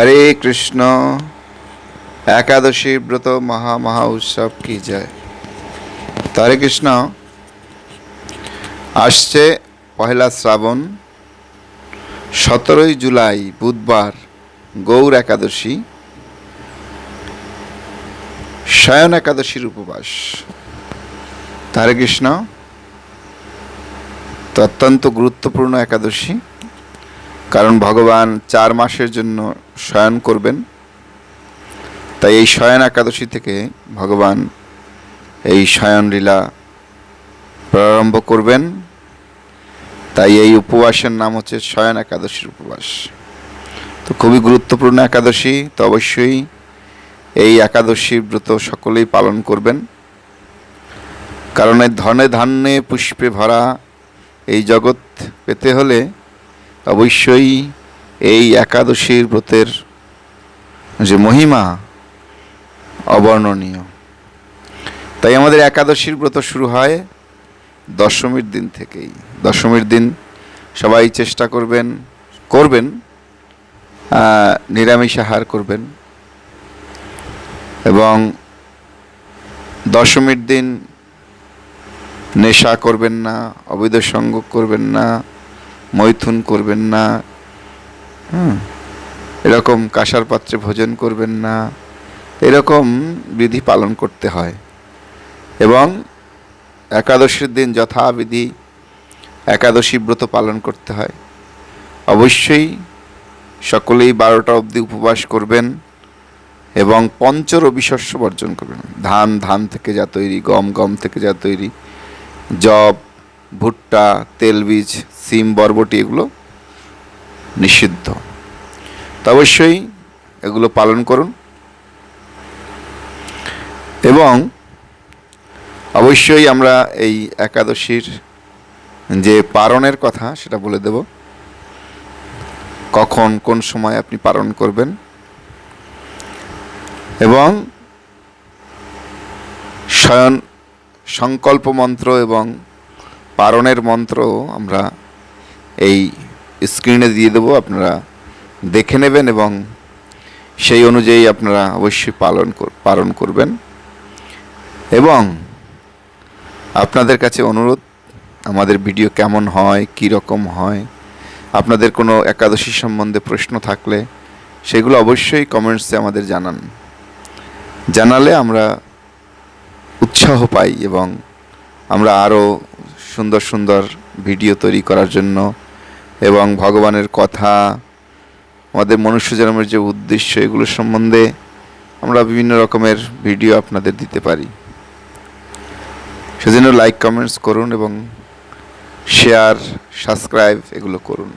হরে কৃষ্ণ। একাদশী ব্রত মহা মহা উৎসব কি যায় তো হরে কৃষ্ণ, আসছে পহেলা শ্রাবণ, সতেরোই জুলাই বুধবার গৌর একাদশী, শয়ন একাদশীর উপবাস। তো হরে কৃষ্ণ অত্যন্ত গুরুত্বপূর্ণ একাদশী। কারণ ভগবান চার মাসের জন্য শয়ন করবেন। তাই এই শয়ন একাদশী থেকে ভগবান এই শয়ন লীলা প্রারম্ভ করবেন। তাই এই উপবাসের নাম হচ্ছে শয়ন একাদশীর উপবাস। তো খুবই গুরুত্বপূর্ণ একাদশী, তো অবশ্যই এই একাদশীর ব্রত সকলেই পালন করবেন। কারণ ধনে ধান্যে পুষ্পে ভরা এই জগৎ পেতে হলে অবশ্যই এই একাদশীর ব্রতের যে মহিমা অবর্ণনীয়। তাই আমাদের একাদশীর ব্রত শুরু হয় দশমীর দিন থেকেই। দশমীর দিন সবাই চেষ্টা করবেন করবেন নিরামিষ আহার করবেন এবং দশমীর দিন নেশা করবেন না, অবৈধ সঙ্গ করবেন না মৈথুন করবেন না। হুম। এরকম কাঁসার পাত্রে ভোজন করবেন না। এরকম বিধি পালন করতে হয়। এবং একাদশীর দিন যথাবিধি একাদশী ব্রত পালন করতে হয়। অবশ্যই সকলেই বারোটা অবধি উপবাস করবেন এবং পঞ্চ রবি শস্য বর্জন করবেন। ধান ধান থেকে যা তৈরি, গম গম থেকে যা তৈরি, জব ভুট্টা তেলবীজ সিম, বরবটি এগুলো নিষিদ্ধ। তো অবশ্যই এগুলো পালন করুন। এবং অবশ্যই আমরা এই একাদশীর যে পারণের কথা সেটা বলে দেব। কখন, কোন সময় আপনি পালন করবেন। এবং শয়ন, সংকল্প মন্ত্র এবং পারণের মন্ত্র আমরা এই স্ক্রিনে দিয়ে দেবো। আপনারা দেখে নেবেন এবং সেই অনুযায়ী আপনারা অবশ্যই পালন পালন করবেন। এবং আপনাদের কাছে অনুরোধ, আমাদের ভিডিও কেমন হয়, কী রকম হয়, আপনাদের কোনো একাদশী সম্বন্ধে প্রশ্ন থাকলে সেগুলো অবশ্যই কমেন্টসে আমাদের জানান। জানালে আমরা উৎসাহ পাই এবং আমরা আরও সুন্দর সুন্দর ভিডিও তৈরি করার জন্য এবং ভগবানের কথা, আমাদের মনুষ্য জন্মের যে উদ্দেশ্য, এগুলো সম্বন্ধে আমরা বিভিন্ন রকমের ভিডিও আপনাদের দিতে পারি। সেজন্য লাইক কমেন্টস করুন এবং শেয়ার সাবস্ক্রাইব এগুলো করুন।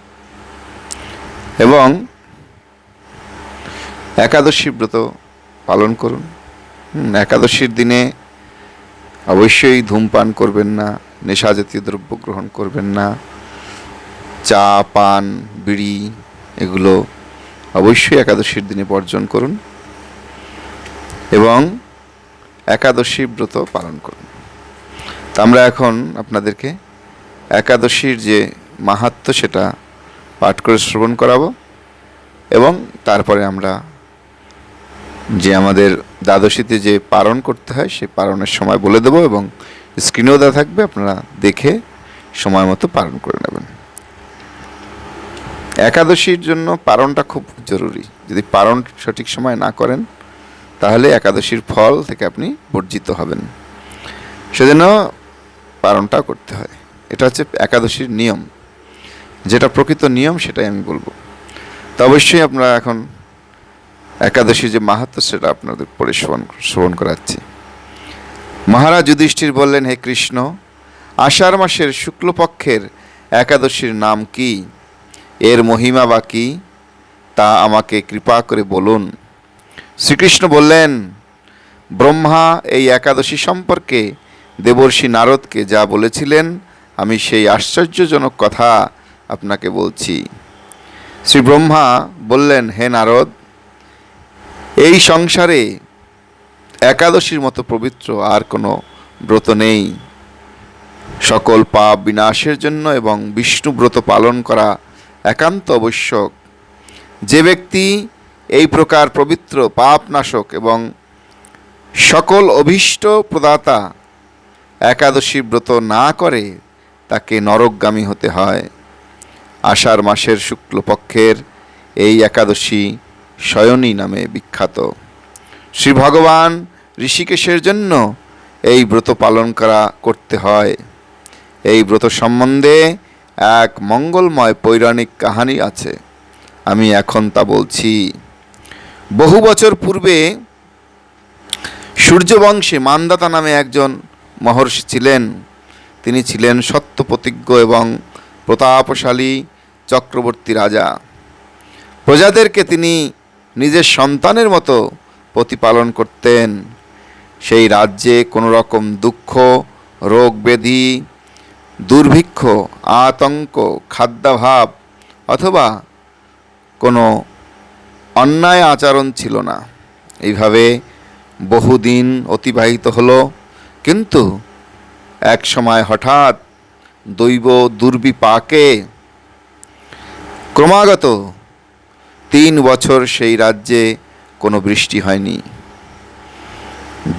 এবং একাদশী ব্রত পালন করুন। একাদশীর দিনে অবশ্যই ধূমপান করবেন না নেশা জাতীয় দ্রব্য গ্রহণ করবেন না, চা, পান, বিড়ি এগুলো অবশ্যই একাদশীর দিনে বর্জন করুন এবং একাদশী ব্রত পালন করুন। তা আমরা এখন আপনাদেরকে একাদশীর যে মাহাত্ম্য সেটা পাঠ করে শ্রবণ করাবো এবং তারপরে আমরা যে আমাদের দ্বাদশীতে যে পালন করতে হয় সেই পালনের সময় বলে দেবো এবং স্ক্রিনেও দেওয়া থাকবে, আপনারা দেখে সময় মতো পালন করে নেবেন। একাদশীর জন্য পালনটা খুব জরুরি। যদি পালন সঠিক সময় না করেন, তাহলে একাদশীর ফল থেকে আপনি বর্জিত হবেন। সেজন্য পালনটা করতে হয়। এটা হচ্ছে একাদশীর নিয়ম। যেটা প্রকৃত নিয়ম, সেটাই আমি বলব। তো অবশ্যই আপনারা এখন একাদশী যে মাহাত্ম, সেটা আপনাদের পরে শ্রবণ শ্রবণ করাচ্ছি। মহারাজ যুধিষ্ঠির বললেন, হে কৃষ্ণ, আষাঢ় মাসের শুক্লপক্ষের একাদশীর নাম কি? এর মহিমা বা কি? তা আমাকে কৃপা করে বলুন। শ্রীকৃষ্ণ বললেন, ব্রহ্মা এই একাদশী সম্পর্কে দেবর্ষি নারদকে যা বলেছিলেন, আমি সেই আশ্চর্যজনক কথা আপনাকে বলছি। শ্রী ব্রহ্মা বললেন, হে নারদ এই সংসারে একাদশীর মতো পবিত্র আর কোনো ব্রত নেই। সকল পাপ বিনাশের জন্য এবং বিষ্ণু ব্রত পালন করা একান্ত আবশ্যক। যে ব্যক্তি এই প্রকার পবিত্র পাপনাশক এবং সকল অভীষ্ট প্রদাতা একাদশী ব্রত না করে তাকে নরকগামী হতে হয়। আষাঢ় মাসের শুক্লপক্ষের এই একাদশী শয়নী নামে বিখ্যাত। শ্রী ভগবান ঋষিকেশের জন্য এই ব্রত পালন করা করতে হয়। এই ব্রত সম্বন্ধে এক মঙ্গলময় পৌরাণিক কাহিনী আছে। আমি এখন তা বলছি। বহু বছর পূর্বে সূর্যবংশে মান্দাতা নামে একজন মহর্ষি ছিলেন। তিনি ছিলেন সত্যপ্রতিজ্ঞ এবং প্রতাপশালী চক্রবর্তী রাজা। প্রজাদেরকে তিনি নিজের সন্তানের মতো প্রতিপালন করতেন। সেই রাজ্যে কোনো রকম দুঃখ, রোগ, ব্যাধি, দুর্ভিক্ষ, আতঙ্ক, খাদ্যাভাব অথবা কোনো অন্যায় আচরণ ছিল না। এইভাবে বহুদিন অতিবাহিত হলো, কিন্তু এক সময় হঠাৎ দৈব দুর্বিপাকে ক্রমাগত তিন বছর সেই রাজ্যে কোনো বৃষ্টি হয়নি।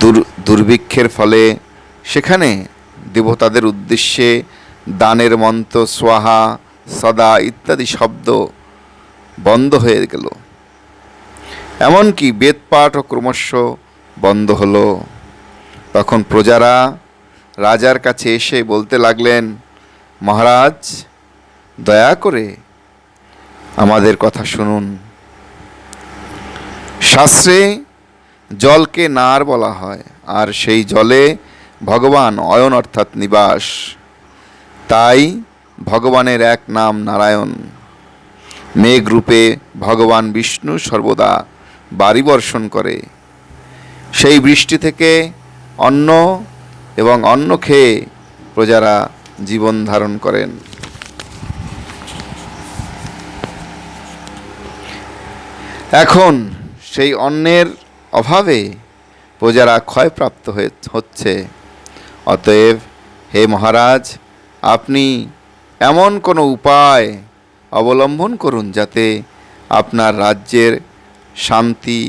দুর, দুর্ভিক্ষের ফলে সেখানে দেবতাদের উদ্দেশ্যে দানের মন্ত্র, সোহা, সদা ইত্যাদি শব্দ বন্ধ হয়ে গেল। এমনকি বেদপাঠও ক্রমশ বন্ধ হলো। তখন প্রজারা রাজার কাছে এসে বলতে লাগলেন, মহারাজ, দয়া করে আমাদের কথা শুনুন। শাস্ত্রে জলকে নার বলা হয়, আর সেই জলে ভগবান অয়ন অর্থাৎ নিবাস। তাই ভগবানের এক নাম নারায়ণ। মেঘ রূপে ভগবান বিষ্ণু সর্বদা বাড়ি বর্ষণ করে। সেই বৃষ্টি থেকে অন্ন এবং অন্ন খেয়ে প্রজারা জীবন ধারণ করেন। এখন সেই অন্নের অভাবে প্রজারা ক্ষয়প্রাপ্ত হয়ে হচ্ছে। অতএব, হে মহারাজ, আপনি এমন কোনো উপায় অবলম্বন করুন যাতে আপনার রাজ্যের শান্তি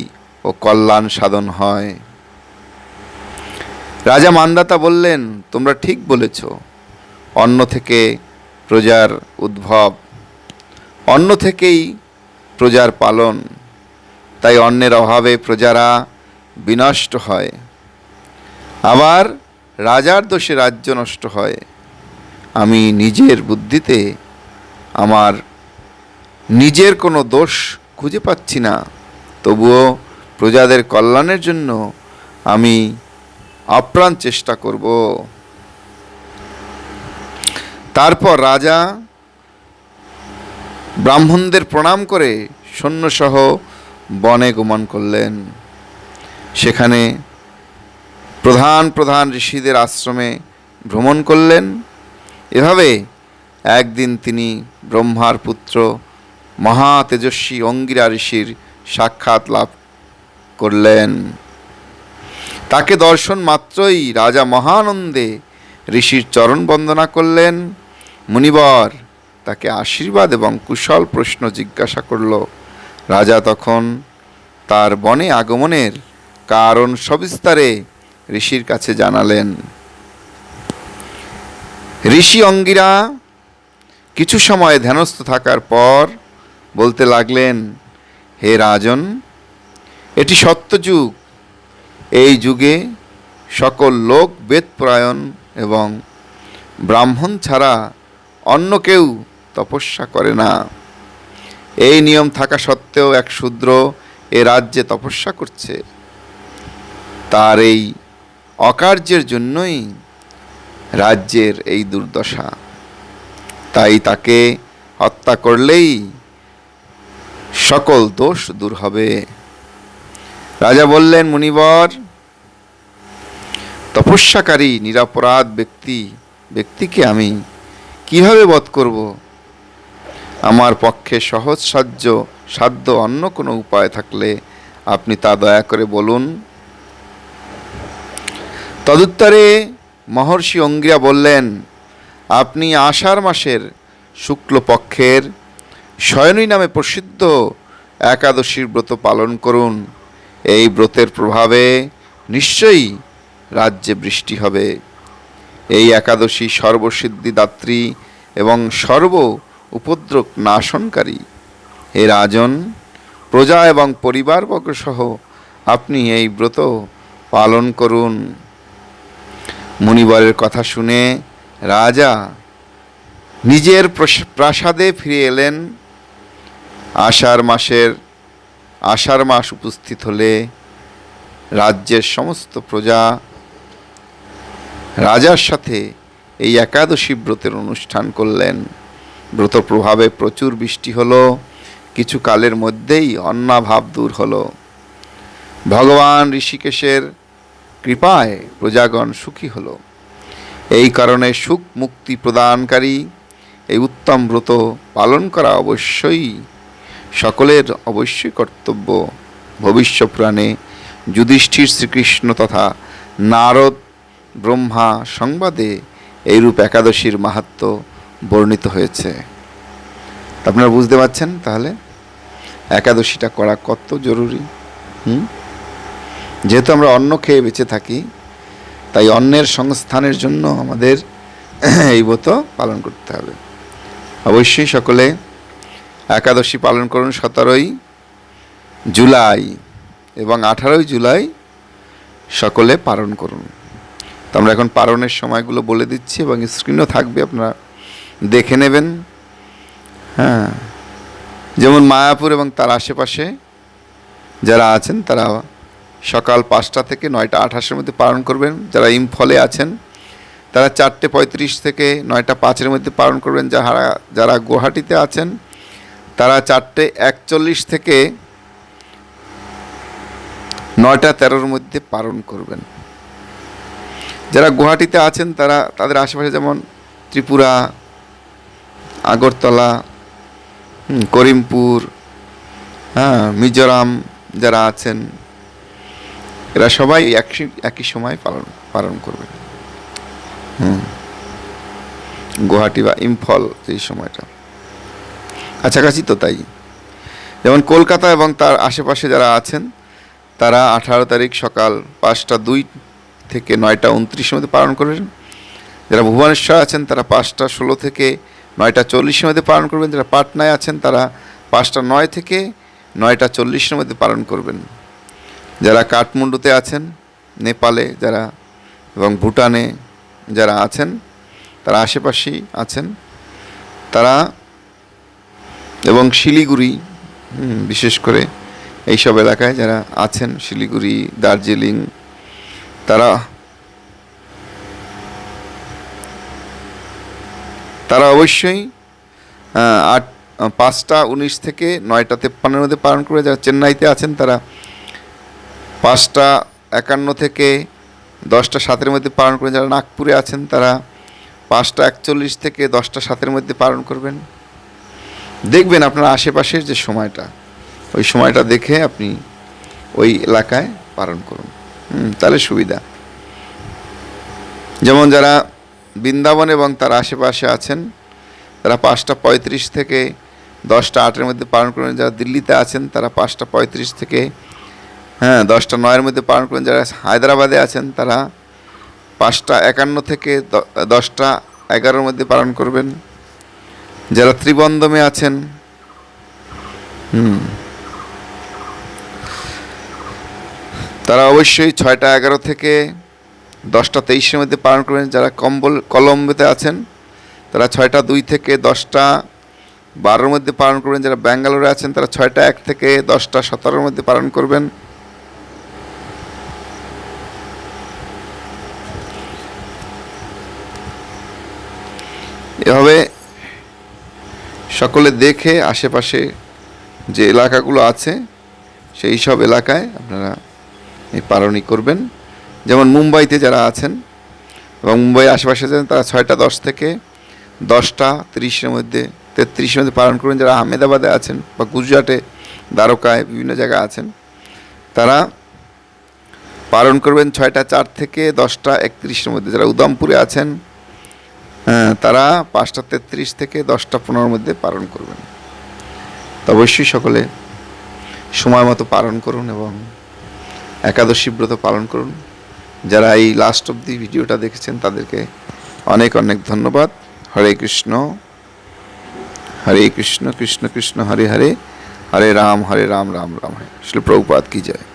ও কল্যাণ সাধন হয়। রাজা মান্দাতা বললেন, তোমরা ঠিক বলেছ অন্ন থেকে প্রজার উদ্ভব অন্ন থেকেই প্রজার পালন তাই অন্যের অভাবে প্রজারা বিনষ্ট হয়। আবার রাজার দোষে রাজ্য নষ্ট হয়। আমি নিজের বুদ্ধিতে আমার নিজের কোনো দোষ খুঁজে পাচ্ছি না। তবুও প্রজাদের কল্যাণের জন্য আমি আপ্রাণ চেষ্টা করব। তারপর রাজা ব্রাহ্মণদের প্রণাম করে সৈন্যসহ বনে গমন করলেন। সেখানে প্রধান প্রধান ঋষিদের আশ্রমে ভ্রমণ করলেন। এভাবে একদিন তিনি ব্রহ্মার পুত্র মহা তেজস্বী অঙ্গিরা ঋষির সাক্ষাৎ লাভ করলেন। তাকে দর্শন মাত্রই রাজা মহানন্দে ঋষির চরণ বন্দনা করলেন। মুনিবর তাকে আশীর্বাদ এবং কুশল প্রশ্ন জিজ্ঞাসা করল রাজা তখন তার বনে আগমনের কারণ সবিস্তারে ঋষির কাছে জানালেন। ঋষি অঙ্গিরা কিছু সময় ধ্যানস্থ থাকার পর বলতে লাগলেন, হে রাজন, এটি সত্যযুগ। এই যুগে সকল লোক বেদপ্রায়ণ এবং ব্রাহ্মণ ছাড়া অন্য কেউ তপস্যা করে না। এই নিয়ম থাকা সত্ত্বেও এক শূদ্র এ রাজ্যে তপস্যা করছে। তার এই অকার্যের জন্যই রাজ্যের এই দুর্দশা। তাই তাকে হত্যা করলেই সকল দোষ দূর হবে। রাজা বললেন, মুনিবর, তপস্যাকারী, নিরাপরাধ ব্যক্তি, ব্যক্তিকে আমি কীভাবে বধ করব? আমার পক্ষে সহজ, সাহায্য, সাধ্য অন্য কোনো উপায় থাকলে আপনি তা দয়া করে বলুন। তদুত্তরে মহর্ষি অঙ্গিয়া বললেন, আপনি আষাঢ় মাসের শুক্লপক্ষের শয়নী নামে প্রসিদ্ধ একাদশীর ব্রত পালন করুন। এই ব্রতের প্রভাবে নিশ্চয়ই রাজ্যে বৃষ্টি হবে। এই একাদশী সর্বসিদ্ধিদাত্রী এবং সর্ব উপদ্রব নাশনকারী। হে রাজন, প্রজা এবং পরিবারবর্গ সহ আপনি এই ব্রত পালন করুন। মুনিবরের কথা শুনে রাজা নিজের প্রস- প্রাসাদে ফিরে এলেন। আষাঢ় মাসের, আষাঢ় মাস উপস্থিত হলে রাজ্যের সমস্ত প্রজা রাজার সাথে এই একাদশী ব্রতের অনুষ্ঠান করলেন। ব্রত প্রভাবে প্রচুর বৃষ্টি হলো। কিছু কালের মধ্যেই অন্নাভাব দূর হলো। ভগবান ঋষিকেশের কৃপায় প্রজাগণ সুখী হলো। এই কারণে সুখ মুক্তি প্রদানকারী এই উত্তম ব্রত পালন করা অবশ্যই সকলের অবশ্যই কর্তব্য। ভবিষ্য পুরাণে যুধিষ্ঠির শ্রীকৃষ্ণ তথা নারদ ব্রহ্মা সংবাদে এইরূপ একাদশীর মাহাত্ম বর্ণিত হয়েছে। আপনারা বুঝতে পারছেন তাহলে? একাদশীটা করা কত জরুরি? হুম? যেহেতু আমরা অন্ন খেয়ে বেঁচে থাকি, তাই অন্নের সংস্থানের জন্য আমাদের এই ব্রত পালন করতে হবে। অবশ্যই সকলে একাদশী পালন করুন সতেরোই জুলাই এবং আঠারোই জুলাই সকলে পালন করুন। তো আমরা এখন পালনের সময়গুলো বলে দিচ্ছি এবং স্ক্রিনও থাকবে আপনারা দেখে নেবেন। হ্যাঁ। যেমন মায়াপুর এবং তার আশেপাশে যারা আছেন, তারা সকাল পাঁচটা থেকে নয়টা আঠাশের মধ্যে পালন করবেন। যারা ইমফলে আছেন, তারা চারটে পঁয়ত্রিশ থেকে নয়টা পাঁচের মধ্যে পালন করবেন। যারা যারা গুয়াহাটিতে আছেন, তারা চারটে একচল্লিশ থেকে নয়টা তেরোর মধ্যে পালন করবেন। যারা গুয়াহাটিতে আছেন, তারা, তাদের আশেপাশে যেমন ত্রিপুরা আগরতলা করিমপুর হ্যাঁ মিজোরাম যারা আছেন, এরা সবাই একই একই সময় পালন পালন করবে। হুম। গুয়াহাটি বা ইম্ফল এই সময়টা। কাছাকাছি তো তাই। যেমন কলকাতা এবং তার আশেপাশে যারা আছেন, তারা আঠারো তারিখ সকাল পাঁচটা দুই থেকে নয়টা উনত্রিশের মধ্যে পালন করবেন যারা ভুবনেশ্বর আছেন, তারা পাঁচটা ষোলো থেকে নয়টা চল্লিশের মধ্যে পালন করবেন, যারা পাটনায় আছেন তারা পাঁচটা নয় থেকে নয়টা চল্লিশের মধ্যে পালন করবেন। যারা কাঠমান্ডুতে আছেন, নেপালে যারা এবং ভুটানে যারা আছেন, তারা আশেপাশেই আছেন, তারা এবং শিলিগুড়ি বিশেষ করে এইসব এলাকায় যারা আছেন, শিলিগুড়ি, দার্জিলিং, তারা তারা অবশ্যই আট, পাঁচটা উনিশ থেকে নয়টা তেপ্পান্নের মধ্যে পালন করে যারা চেন্নাইতে আছেন তারা পাঁচটা একান্ন থেকে দশটা সাতের মধ্যে পালন করবেন যারা নাগপুরে আছেন তারা পাঁচটা একচল্লিশ থেকে দশটা সাতের মধ্যে পালন করবেন। দেখবেন আপনার আশেপাশের যে সময়টা, ওই সময়টা দেখে আপনি ওই এলাকায় পালন করুন। তাহলে সুবিধা। যেমন যারা বৃন্দাবন এবং তার আশেপাশে আছেন। তারা পাঁচটা পঁয়ত্রিশ থেকে দশটা আটের মধ্যে পালন করবেন যারা দিল্লিতে আছেন, তারা পাঁচটা পঁয়ত্রিশ থেকে হ্যাঁ দশটা নয়ের মধ্যে পালন করবেন যারা হায়দ্রাবাদে আছেন, তারা পাঁচটা একান্ন থেকে দশটা এগারোর মধ্যে পালন করবেন। যারা ত্রিবন্দমে আছেন, হুম, তারা অবশ্যই ছয়টা এগারো থেকে দশটা তেইশের মধ্যে পালন করবেন। যারা কম্বল কলম্বোতে আছেন, তারা ছয়টা দুই থেকে দশটা বারোর মধ্যে পালন করবেন। যারা ব্যাঙ্গালোরে আছেন, তারা ছয়টা এক থেকে দশটা সতেরোর মধ্যে পালন করবেন। এভাবে সকলে দেখে আশেপাশে যে এলাকাগুলো আছে, সেই সব এলাকায় আপনারা এই পালনই করবেন। যেমন মুম্বাইতে যারা আছেন এবং মুম্বাই আশেপাশে আছেন, তারা ছয়টা দশ থেকে দশটা তিরিশের মধ্যে, তেত্রিশের মধ্যে পালন করবেন যারা আহমেদাবাদে আছেন বা গুজরাটে দ্বারকায় বিভিন্ন জায়গায় আছেন, তারা পালন করবেন ছয়টা চার থেকে দশটা একত্রিশের মধ্যে। যারা উদমপুরে আছেন তারা পাঁচটা তেত্রিশ থেকে দশটা পনেরোর মধ্যে পালন করবেন। তো অবশ্যই সকলে সময় মতো পালন করুন এবং একাদশী ব্রত পালন করুন। যারা এই লাস্ট অব দি ভিডিওটা দেখেছেন, তাদেরকে অনেক অনেক ধন্যবাদ। হরে কৃষ্ণ হরে কৃষ্ণ কৃষ্ণ কৃষ্ণ, হরে হরে হরে রাম হরে রাম রাম রাম, হরে। শিল্পপাত প্রভুপাত কি জয়